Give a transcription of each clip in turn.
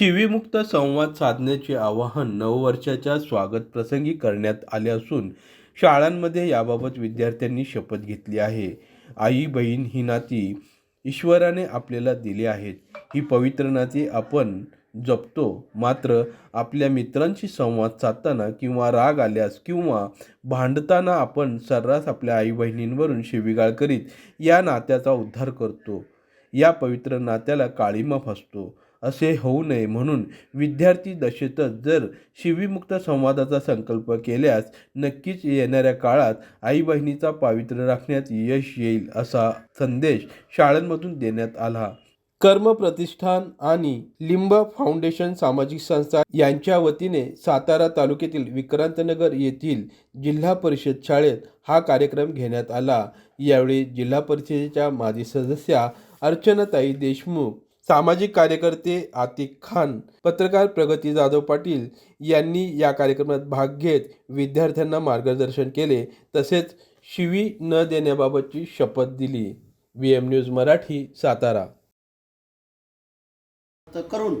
शिवीमुक्त संवाद साधण्याचे आवाहन नववर्षाच्या स्वागत प्रसंगी करण्यात आले असून शाळांमध्ये याबाबत विद्यार्थ्यांनी शपथ घेतली आहे. आई बहीण ही नाती ईश्वराने आपल्याला दिली आहेत. ही पवित्र नाती आपण जपतो. मात्र आपल्या मित्रांशी संवाद साधताना किंवा राग आल्यास किंवा भांडताना आपण सर्रास आपल्या आई बहिणींवरून शिवीगाळ करीत या नात्याचा उद्धार करतो. या पवित्र नात्याला काळीमा फसतो. असे होऊ नये म्हणून विद्यार्थी दशेतच जर शिवीमुक्त संवादाचा संकल्प केल्यास नक्कीच येणाऱ्या काळात आई बहिणीचा पावित्र्य राखण्यात यश येईल असा संदेश शाळांमधून देण्यात आला. कर्म प्रतिष्ठान आणि लिंब फाउंडेशन सामाजिक संस्था यांच्या वतीने सातारा तालुक्यातील विक्रांतनगर येथील जिल्हा परिषद शाळेत हा कार्यक्रम घेण्यात आला. यावेळी जिल्हा परिषदेच्या माजी सदस्या अर्चनाताई देशमुख सामाजिक कार्यकर्ते आतिक खान पत्रकार प्रगती जाधव पाटील यांनी या कार्यक्रमात भाग घेत विद्यार्थ्यांना मार्गदर्शन केले. तसेच शिवी न देण्याबाबतची शपथ दिली. V M news Marathi Satara. करून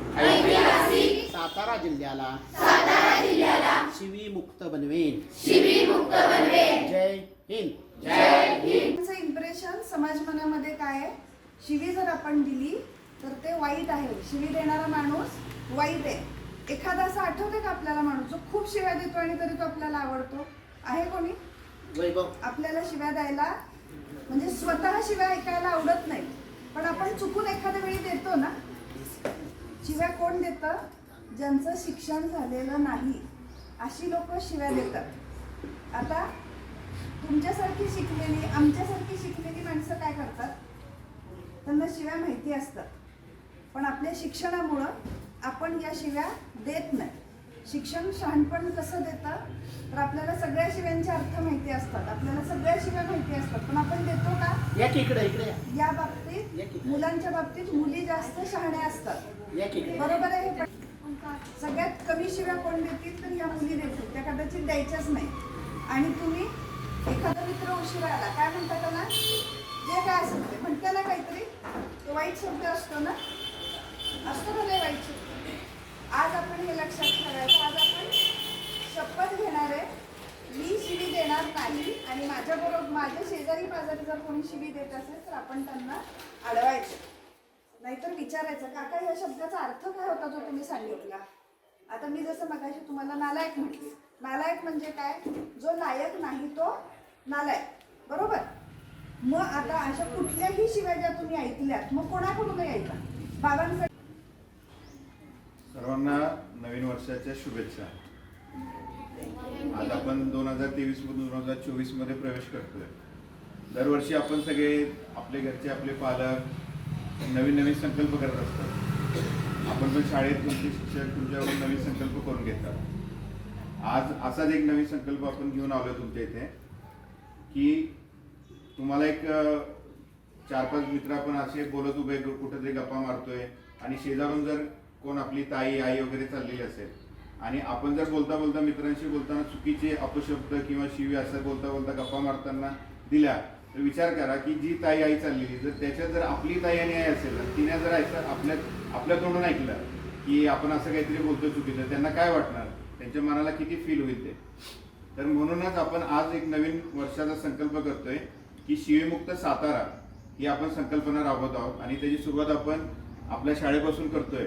सातारा जिल्ह्याला शिवी मुक्त बनवेन. जय हिंद. त्यांचं इम्प्रेशन समाज मनामध्ये काय आहे? शिवी जर आपण दिली तर ते वाईट आहे. शिवी देणारा माणूस वाईट आहे. एखादा असं आठवते का आपल्याला माणूस? जो खूप शिव्या देतो आणि तरी तो आपल्याला आवडतो. आहे कोणी? वैभव. आपल्याला शिव्या द्यायला म्हणजे स्वतः शिव्या ऐकायला आवडत नाही. पण आपण चुकून एखाद्या वेळी देतो ना शिव्या कोण देतं? ज्यांचं शिक्षण झालेलं नाही अशी लोक शिव्या देतात. आता तुमच्यासारखी शिकलेली आमच्यासारखी शिकलेली माणसं काय करतात? त्यांना शिव्या माहिती असतात. पण आपल्या शिक्षणामुळं आपण या शिव्या देत नाही. शिक्षण शहाणपण कसं देतं तर आपल्याला सगळ्या शिव्यांचे अर्थ माहिती असतात. आपल्याला सगळ्या शिव्या माहिती असतात. पण आपण देतो का? या की इकडे इकडे या. या बाबतीत मुलांच्या बाबतीत मुली जास्त शहाण्या असतात. या की इकडे. बरोबर आहे हे पण? सगळ्यात कमी शिव्या कोण देतील तर या मुली देतील. त्या कदाचित द्यायच्याच नाही. आणि तुम्ही एखादा मित्र उशिरा आला काय म्हणता त्याला? जे काय असेल ते. म्हणते ना काहीतरी तो वाईट शब्द असतो ना? असतो का नाही वाईट शब्द आज आपण हे लक्षात ठेवायचं आज आपण शपथ घेणार आहे मी शिवी देणार नाही आणि माझ्याबरोबर माझ्या शेजारी जर कोणी शिवी देत असेल तर आपण त्यांना अडवायचं. नाहीतर विचारायचं काका या शब्दाचा अर्थ काय होता जो तुम्ही सांगितला? आता मी जसं मगाशी तुम्हाला नालायक म्हटली. नालायक म्हणजे काय? जो लायक नाही तो नालायक. बरोबर? मग आता अशा कुठल्याही शिव्या ज्या तुम्ही ऐकल्यात मग कोणाकडून ऐका बाबांकडे. सर्वांना नवीन वर्षाच्या शुभेच्छा. आज आपण दोन हजार तेवीस मधून दोन हजार चोवीसमध्ये प्रवेश करतोय. दरवर्षी आपण सगळे आपले घरचे आपले पालक नवीन नवीन संकल्प करत असतात. आपण पण शाळेत तुमचे शिक्षक तुमच्याकडून नवीन संकल्प करून घेतात. आज असाच एक नवीन संकल्प आपण घेऊन आलो तुमच्या इथे की तुम्हाला एक चार पाच मित्र आपण असे बोलत उभे कुठेतरी गप्पा मारतोय आणि शेजारून जर कोण आपली ताई आई वगैरे चाललेली असेल आणि आपण जर बोलता बोलता मित्रांशी बोलताना चुकीचे अपशब्द किंवा शिवी असं बोलता बोलता गप्पा मारताना दिल्या तर विचार करा की जी ताई आई चाललेली जर त्याच्यात जर आपली ताई आणि आई असेल तर तिने जर ऐकलं आपल्या आपल्या तोंडून ऐकलं की आपण असं काहीतरी बोलतो चुकीचं त्यांना काय वाटणार? त्यांच्या मनाला किती फील होईल ते? तर म्हणूनच आपण आज एक नवीन वर्षाचा संकल्प करतोय की शिवीमुक्त सातारा ही आपण संकल्पना राबवत आहोत आणि त्याची सुरुवात आपण आपल्या शाळेपासून करतोय.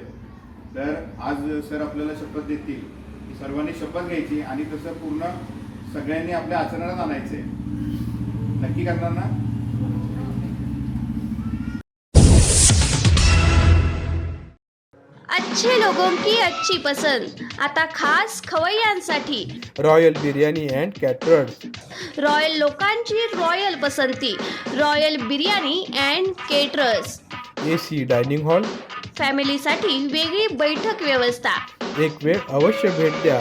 तर आज सर आपल्याला शपथ देतील. की सर्वांनी शपथ घ्यायची आणि तसं पूर्ण सगळ्यांनी आपल्या आचरणात आणायचंय. नक्की करणार ना? अच्छे लोगों की अच्छी पसंद। आता खास खवय्यांसाठी royal biryani and caterers royal लोकांची रॉयल पसंती। Royal biryani and caterers A C dining hall फॅमिलीसाठी वेगळी बैठक व्यवस्था। एक वेळ अवश्य भेट द्या.